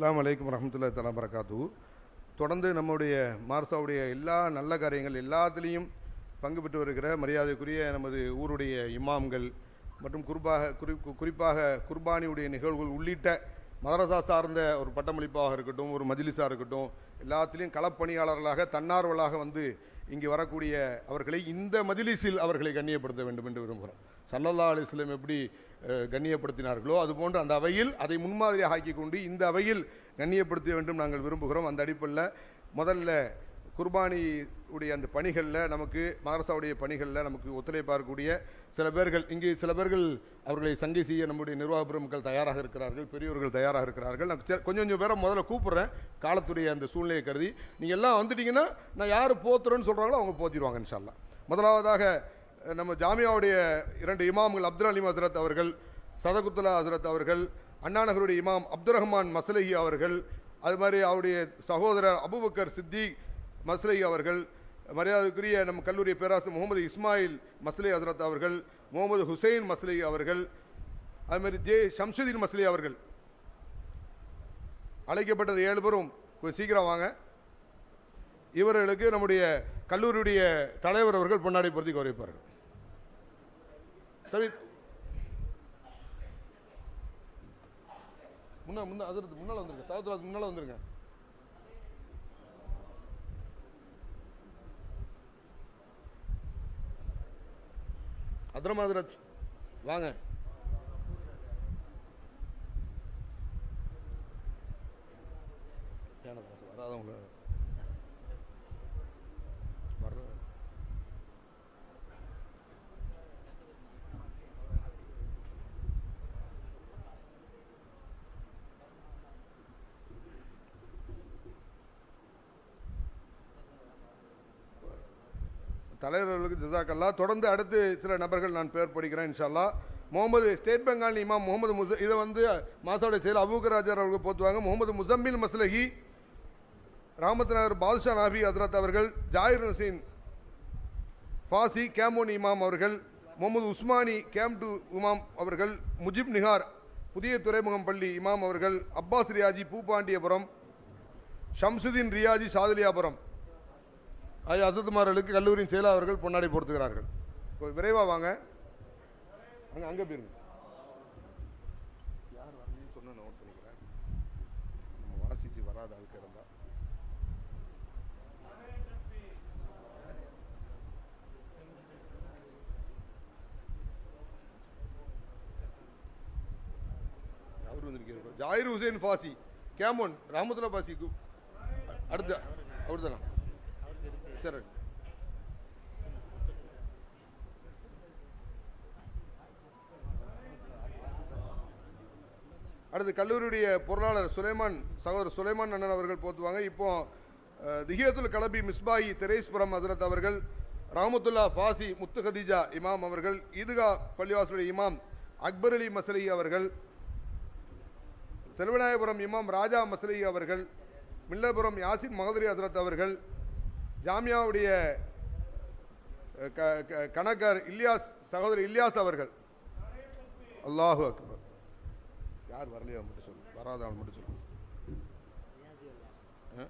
இஸ்லாம் அலைக்கும் வரஹ்மத்துல்லாஹி தலா பரகாத்து தொடர்ந்து நம்முடைய மார்சாவுடைய எல்லா நல்ல காரியங்கள் எல்லாத்துலேயும் பங்கு பெற்று வருகிற மரியாதைக்குரிய நமது ஊருடைய இமாம்கள் மற்றும் குறிப்பாக குறி குறிப்பாக குர்பானியுடைய நிகழ்வுகள் உள்ளிட்ட மதரசா சார்ந்த ஒரு பட்டமளிப்பாக இருக்கட்டும் ஒரு மஜ்லிஸாக இருக்கட்டும் எல்லாத்திலையும் களப்பணியாளர்களாக தன்னார்வலாக வந்து இங்கே வரக்கூடிய அவர்களை இந்த மஜ்லிஸில் அவர்களை கண்ணியப்படுத்த வேண்டும் என்று விரும்புகிறோம். சல்லல்லா அலிஸ்லம் எப்படி கண்ணியப்படுத்தினார்களோ அதுபோன்று அந்த அவையில் அதை முன்மாதிரியாக ஆக்கி கொண்டு இந்த அவையில் கண்ணியப்படுத்த வேண்டும் நாங்கள் விரும்புகிறோம். அந்த அடிப்படையில் முதல்ல குர்பானி உடைய அந்த பணிகளில் நமக்கு மதரசாவுடைய பணிகளில் நமக்கு ஒத்துழைப்பாக சில பேர்கள் இங்கே சில பேர்கள் அவர்களை சங்கை செய்ய நம்முடைய நிர்வாக பெருமக்கள் தயாராக இருக்கிறார்கள் பெரியவர்கள் தயாராக இருக்கிறார்கள். நான் கொஞ்சம் கொஞ்சம் பேரை முதல்ல கூப்பிட்றேன். காலத்துடைய அந்த சூழ்நிலையை கருதி நீங்கள் எல்லாம் வந்துட்டீங்கன்னா நான் யார் போத்துறேன்னு சொல்கிறாங்களோ அவங்க போத்திடுவாங்க இன்ஷால்லாம் முதலாவதாக நம்ம ஜாமியாவுடைய இரண்டு இமாம்கள் அப்துல் அலிம் ஹசரத் அவர்கள் சதகுத்துல்லா ஹசரத் அவர்கள் அண்ணாநகருடைய இமாம் அப்துல் ரஹ்மான் மசலஹி அவர்கள் அது மாதிரி அவருடைய சகோதரர் அபுபக்கர் சித்திக் மஸ்லி அவர்கள் மரியாதைக்குரிய நம்ம கல்லூரி பேராசிரியர் முகமது இஸ்மாயில் மஸ்லி ஹசரத் அவர்கள் முகமது ஹுசைன் மஸ்லி அவர்கள் அது மாதிரி ஜே ஷம்சுதீன் மஸ்லி அவர்கள். அழைக்கப்பட்டது ஏழு பேரும். கொஞ்சம் சீக்கிரம் வாங்க. இவர்களுக்கு நம்முடைய கல்லூரியுடைய தலைவர் அவர்கள் பொன்னாடி பொருத்தி கௌரவிப்பார்கள். தவிர முன்னா முன்னா அதிர்த்து முன்னால் வந்துருங்க. சகோதராஜ் முன்னால் வந்துருங்க. அதிரமா வாங்க. வராதவங்க. தலைவர்களுக்கு ஜிசாக்கல்லா தொடர்ந்து அடுத்து சில நபர்கள் நான் பேர் படிக்கிறேன் இன்ஷால்லா. முகமது ஸ்டேட் பெங்கால் இமாம் முகமது முச இதை வந்து மாசாவுடைய செயல் அபூக்கராஜர் அவர்கள் போத்துவாங்க. முகமது முசம்மில் மஸ்லஹி ராமத் நகர் பாதுஷா நாபி ஹசரத் அவர்கள் ஜாயிர் ஹுசைன் ஃபாசி கேமோன் இமாம் அவர்கள் முகமது உஸ்மானி கேம் டு இமாம் அவர்கள் முஜிப் நிகார் புதிய துறைமுகம் பள்ளி இமாம் அவர்கள் அப்பாஸ் ரியாஜி பூப்பாண்டியபுரம் ஷம்சுதீன் ரியாஜி சாதுலியாபுரம் ஆகிய அசத்துமார்களுக்கு கல்லூரியின் செயலாளர்கள் பொன்னாடி பொறுத்துகிறார்கள் கொஞ்சம் விரைவாக வாங்க. அங்கே அங்கே போயிருங்க யார் வரலன்னு சொன்ன நோட் பண்ணிக்கிறேன். நம்ம வாசிச்சு வராத ஆளுக்கு இருந்தா. அவர் வந்திருக்கிறார் ஜாயிர் ஹுசேன் ஃபாசி. கேமோன் ராமதுல்லா பாசி கு- அடுத்து அவர் தானா சரி அடுத்து கல்லூரியுடைய பொருளாளர் சுலைமான் சகோதரர் சுலைமான் அண்ணன் அவர்கள் போத்துவாங்க. இப்போ அஹ், திஹியத்துல் கலபி மிஸ்பாயி திரேஸ்புரம் ஹசரத் அவர்கள் ராமத்துல்லா ஃபாசி முத்து ஹதீஜா இமாம் அவர்கள் ஈதுகா பள்ளிவாசலுடைய இமாம் அக்பர் அலி மசலி அவர்கள் செல்வநாயபுரம் இமாம் ராஜா மசலி அவர்கள் மில்லபுரம் யாசின் மகதரி ஹசரத் அவர்கள் ஜாமியாவுடைய கணக்கர் இல்யாஸ் சகோதரர் இல்யாஸ் அவர்கள். அல்லாஹு அக்பர். யார் வரலையோ மட்டும் சொல்லு. வராத மட்டும் சொல்லு. ஆ?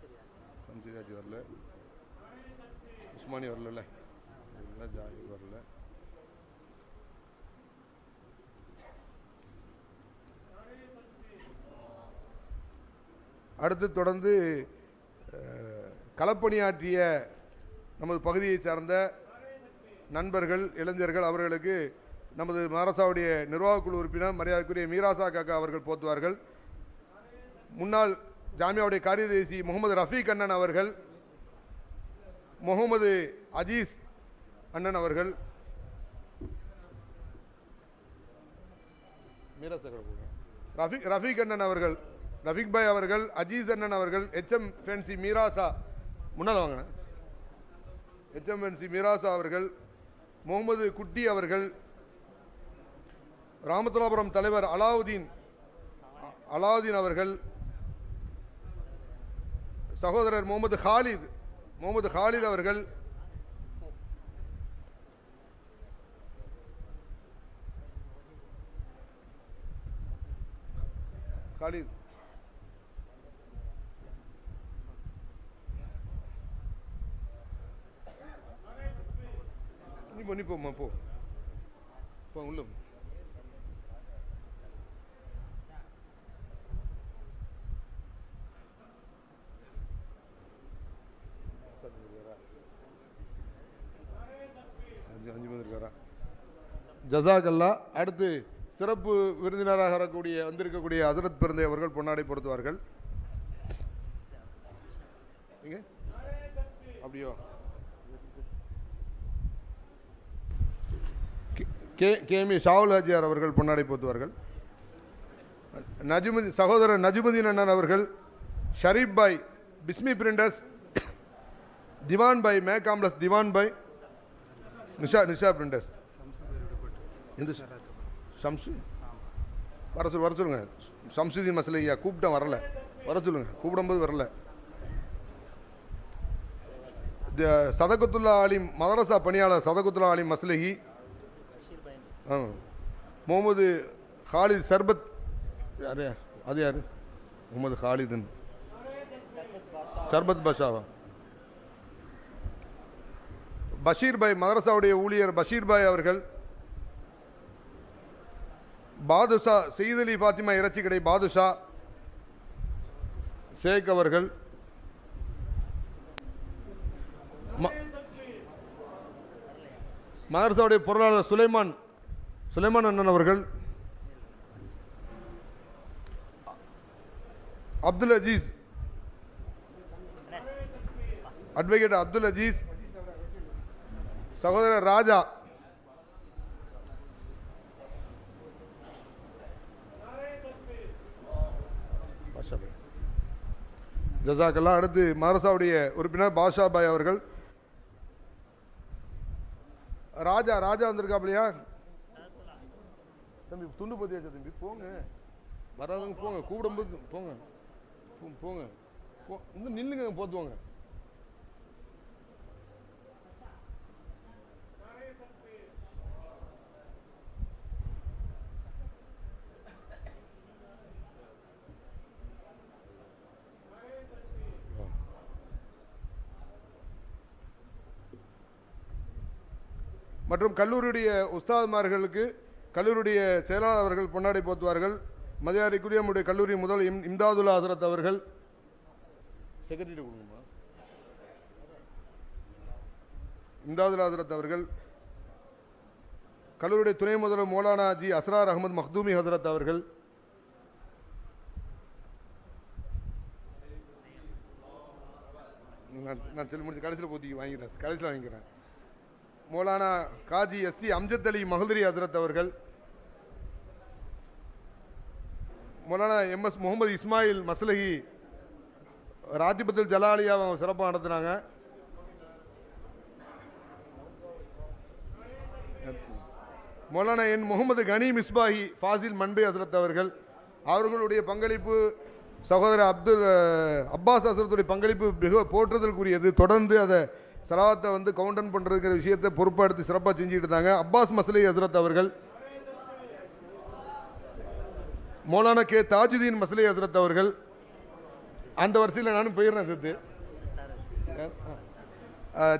சம்சிராஜி வரல. உஸ்மானி வரல ஜாகி வரல. அடுத்து தொடர்ந்து களப்பணியாற்றிய நமது பகுதியை சார்ந்த நண்பர்கள் இளைஞர்கள் அவர்களுக்கு நமது மதரசாவுடைய நிர்வாகக்குழு உறுப்பினர் மரியாதைக்குரிய மீராசா காக்கா அவர்கள் போத்துவார்கள் முன்னாள் ஜாமியாவுடைய காரியதேசி முகமது ரஃபீக் அண்ணன் அவர்கள் முகமது அஜீஸ் அண்ணன் அவர்கள். ரஃபீக் ரஃபீக் அண்ணன் அவர்கள் ரஃபீக் பாய் அவர்கள் அஜீஸ் அண்ணன் அவர்கள் எச்எம் ஃபென்சி மீராசா முன்னால் வாங்க. ஹெச்எம்என்சி மிராசா அவர்கள் முகமது குட்டி அவர்கள் ராமத்துலாபுரம் தலைவர் அலாவுதீன் அலாவுதீன் அவர்கள் சகோதரர் முகமது ஹாலித் முகமது ஹாலித் அவர்கள் காலித் போம்மா போ. போ உள்ள அஞ்சு அஞ்சு பேர் இருக்காரா? ஜசாகல்லா அடுத்து சிறப்பு விருந்தினராக வரக்கூடிய வந்திருக்கக்கூடிய அசரத் பிறந்தை அவர்கள் பொன்னாடை பொருத்துவார்கள். அப்படியோ. கே கேமி ஷாவுல் ஹாஜியார் அவர்கள் பொன்னாடை போத்துவார்கள் நஜுமதி சகோதரர் நஜுமுதீன் அண்ணன் அவர்கள் ஷரீப் பாய் பிஸ்மி பிரிண்டர்ஸ் திவான் பாய் மே காம்ப்ளஸ் திவான் பாய் நிஷா நிஷா பிரிண்டர்ஸ். எந்த வர சொல் வர சொல்லுங்க. ஷம்சுதீன் மசலையா கூப்பிட்டேன் வரல. வர சொல்லுங்க. கூப்பிடும்போது வரல. சதகுத்துல்லா சதகத்துல்லா ஆலிம் மதரசா பணியாளர் சதகுத்துல்லா ஆலிம் மஸ்லஹி முகமது ஹாலித் சர்பத். யார்? அது யார்? முகமது ஹாலிதன். சர்பத் பாஷாவா? பஷீர் பாய் மதரசாவுடைய ஊழியர் பஷீர் பாய் அவர்கள் பாதுஷா செய்தலி ஃபாத்திமா இறைச்சி கடை பாதுஷா ஷேக் அவர்கள் ம- மதரசாவுடைய பொருளாளர் சுலைமான் சுலைமான் அண்ணன் அவர்கள் அப்துல் அஜீஸ் அட்வொகேட் அப்துல் அஜீஸ் சகோதரர் ராஜா பாஷா ஜசாக்கெல்லாம் அடுத்து மதரசாவுடைய உறுப்பினர் பாஷா பாய் அவர்கள். ராஜா ராஜா வந்திருக்காப்லையா? தம்பி துண்டு பத்தியாச்சா தம்பி போங்க. வராதவங்க போங்க கூப்பிடும்போது போங்க. போங்க. போ இன்னும் நில்லுங்க போத்துவாங்க மற்றும் கல்லூரியுடைய உஸ்தாதுமார்களுக்கு கல்லூரியுடைய செயலாளர் அவர்கள் பொன்னாடை போத்துவார்கள். மதியாரிக்குரிய நம்முடைய கல்லூரி முதல் இம் இம்தாதுல்லா ஹசரத் அவர்கள். செக்ரட்டரி கொடுங்கம்மா. இம்தாதுல்லா ஹசரத் அவர்கள். கல்லூரியுடைய துணை முதல்வர் மௌலானா ஜி அஸ்ரார் அகமது மக்தூமி ஹசரத் அவர்கள். நான் நான் சொல்லி முடிச்சு கடைசியில் போத்தி வாங்கிக்கிறேன். கடைசியில் வாங்கிக்கிறேன். மௌலானா காஜி எஸ் சி அம்ஜத் அலி மஹதுரி ஹசரத் அவர்கள் மௌலானா எம்எஸ் முகமது இஸ்மாயில் மஸ்லஹி ராஜபத்தில் ஜலாலியா அவங்க சிறப்பாக நடத்துனாங்க. மௌலானா என் முகமது கனி மிஸ்பாஹி ஃபாசில் மன்பே ஹசரத் அவர்கள் அவர்களுடைய பங்களிப்பு சகோதரர் அப்துல் அப்பாஸ் ஹசரத்துடைய பங்களிப்பு மிக போற்றுதலுக்குரியது தொடர்ந்து அதை சலாத்தை வந்து கவுண்டன் பண்ணுறதுங்கிற விஷயத்தை பொறுப்பெடுத்து சிறப்பாக செஞ்சுக்கிட்டு இருந்தாங்க. அப்பாஸ் மசலி ஹசரத் அவர்கள். மௌலானா கே. தாஜுதீன் மசலி ஹசரத் அவர்கள். அந்த வரிசையில் நானும் போயிடுறேன் சேர்த்து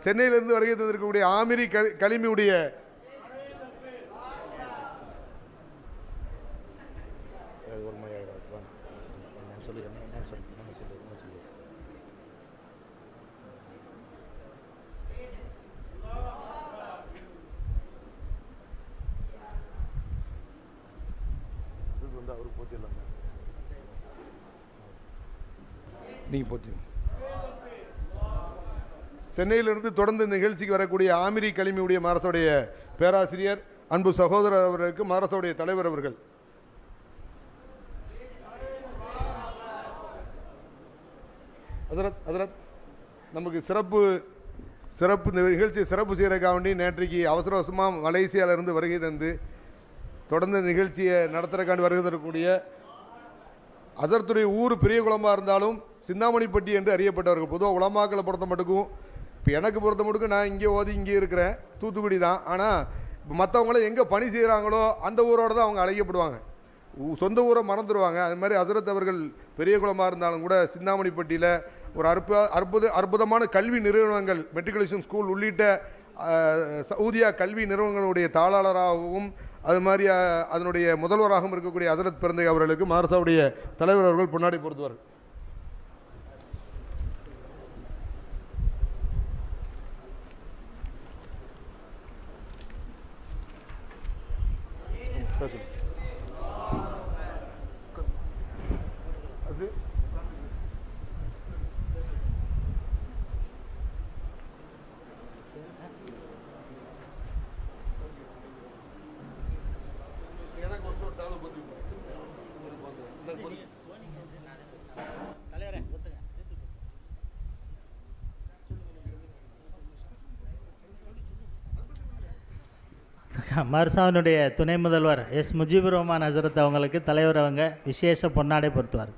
சென்னையிலிருந்து வருகை தந்திருக்கக்கூடிய ஆமிரி கலி கலிமியுடைய வந்து நீங்கள் போட்டு. சென்னையிலிருந்து தொடர்ந்து இந்த நிகழ்ச்சிக்கு வரக்கூடிய ஆமிரி கலிமியுடைய மாரசோடைய பேராசிரியர் அன்பு சகோதரர் அவர்களுக்கு மாரசோடைய தலைவர் அவர்கள். அதரத் அதரத் நமக்கு சிறப்பு சிறப்பு இந்த நிகழ்ச்சியை சிறப்பு செய்கிறக்காக வேண்டி நேற்றைக்கு அவசர அவசரமாக மலேசியாவிலிருந்து வருகை தந்து தொடர்ந்து நிகழ்ச்சியை நடத்துறதுக்காண்டி வருகை தரக்கூடிய அசர்துறை ஊர் பெரிய குளமாக இருந்தாலும் சிந்தாமணிப்பட்டி என்று அறியப்பட்டவர்கள். பொதுவாக உலமாக்களை பொறுத்த மட்டுக்கும் இப்போ எனக்கு பொறுத்த மட்டுக்கும் நான் இங்கே ஓதி இங்கே இருக்கிறேன். தூத்துக்குடி தான். ஆனால் இப்போ மற்றவங்கள எங்கே பணி செய்கிறாங்களோ அந்த ஊரோட தான் அவங்க அழைக்கப்படுவாங்க. சொந்த ஊரை மறந்துடுவாங்க. அது மாதிரி அசரத் அவர்கள் பெரிய குளமாக இருந்தாலும் கூட சிந்தாமணிப்பட்டியில் ஒரு அற்புத அற்புத அற்புதமான கல்வி நிறுவனங்கள் மெட்ரிகுலேஷன் ஸ்கூல் உள்ளிட்ட சவுதியா கல்வி நிறுவனங்களுடைய தாளாளராகவும் அது மாதிரி அதனுடைய முதல்வராகவும் இருக்கக்கூடிய அசரத் பிறந்தை அவர்களுக்கு மாரசாவுடைய தலைவர் அவர்கள் பொன்னாடி பொறுத்துவார்கள் பேசுங்க அது மர்சாவினுடைய துணை முதல்வர் எஸ் முஜிபுர் ரஹ்மான் ஹசரத் அவங்களுக்கு தலைவர் அவங்க விசேஷ பொன்னாடை பொறுத்துவார்